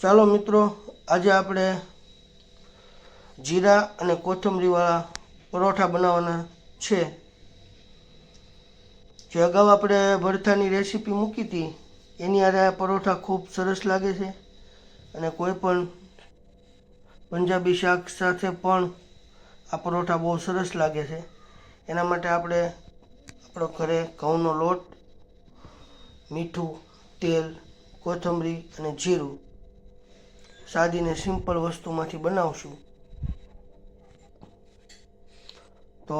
ચાલો મિત્રો, આજે આપણે જીરા અને કોથમરીવાળા પરોઠા બનાવવાના છે. જે અગાઉ આપણે ભરથાની રેસીપી મૂકી હતી, એની આરે આ પરોઠા ખૂબ સરસ લાગે છે અને કોઈ પણ પંજાબી શાક સાથે પણ આ પરોઠા બહુ સરસ લાગે છે. એના માટે આપણે આપણો ઘરે ઘઉંનો લોટ, મીઠું, તેલ, કોથમરી અને જીરું સાદી ને સિમ્પલ વસ્તુમાંથી બનાવશું. તો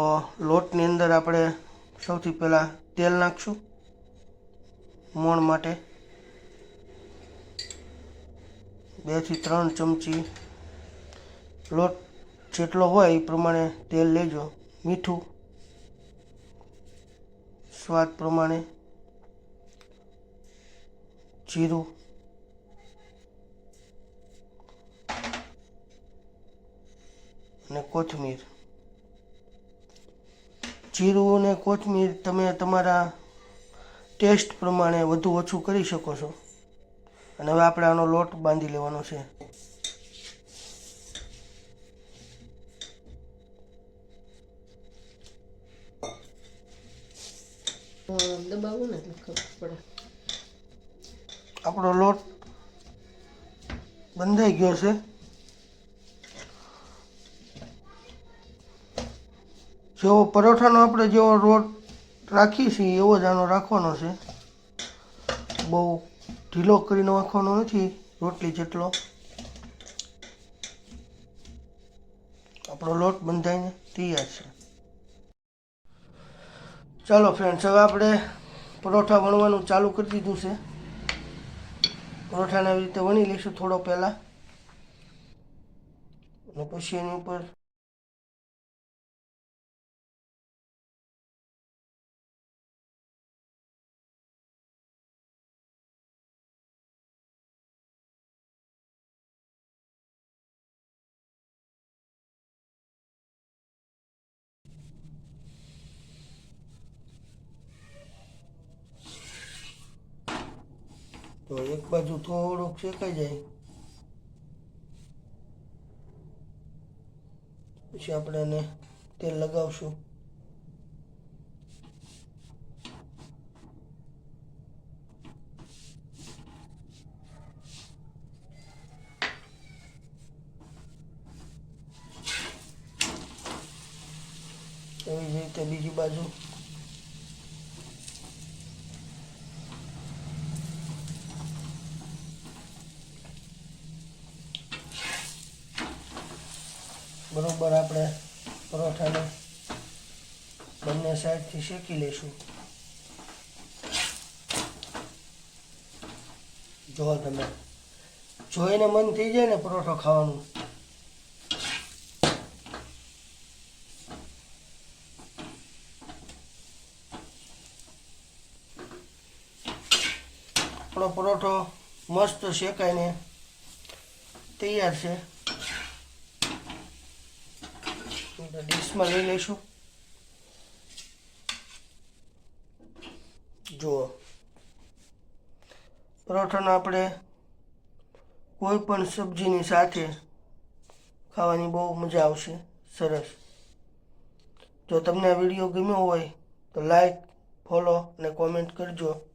લોટની અંદર આપણે સૌથી પહેલાં તેલ નાખશું. મોણ માટે બેથી ત્રણ ચમચી લોટ જેટલો હોય એ પ્રમાણે તેલ લેજો. મીઠું સ્વાદ પ્રમાણે જીરું અને કોથમીર. જીરું અને કોથમીર તમે તમારા ટેસ્ટ પ્રમાણે વધુ ઓછું કરી શકો છો. અને હવે આપણે આનો લોટ બાંધી લેવાનો છે. દબાવું ને ખબર પડે. આપણો લોટ બંધાઈ ગયો છે. જેવો પરોઠાનો આપણે જેવો રોટ રાખીએ છીએ, એવો જ આનો રાખવાનો છે. બહુ ઢીલો કરીને નાખવાનો નથી, રોટલી જેટલો. આપણો લોટ બંધાઈને તૈયાર છે. ચાલો ફ્રેન્ડ્સ હવે આપણે પરોઠા વણવાનું ચાલુ કરી દીધું છે. પરોઠાને આવી રીતે વણી લઈશું થોડો પહેલાં. અને પછી એની ઉપર તો એક બાજુ થોડુંક શેકાઈ જાય. પછી આપણે એને તેલ લગાવશું. એવી જ રીતે બીજી બાજુ બરોબર આપણે પરોઠાને બંને સાઈડથી શેકી લઈશું. જો તમે જોઈને મન થઈ જાય ને પરોઠો ખાવાનું. આપણો પરોઠો મસ્ત શેકાઈને તૈયાર છે આપણે ડીશમાં લઈ લઈશું. જુઓ. પરોઠાનો આપણે કોઈ પણ સબ્જીની સાથે ખાવાની બહુ મજા આવશે. સરસ. જો તમને આ વીડિયો ગમ્યો હોય તો લાઈક ફોલો અને કોમેન્ટ કરજો.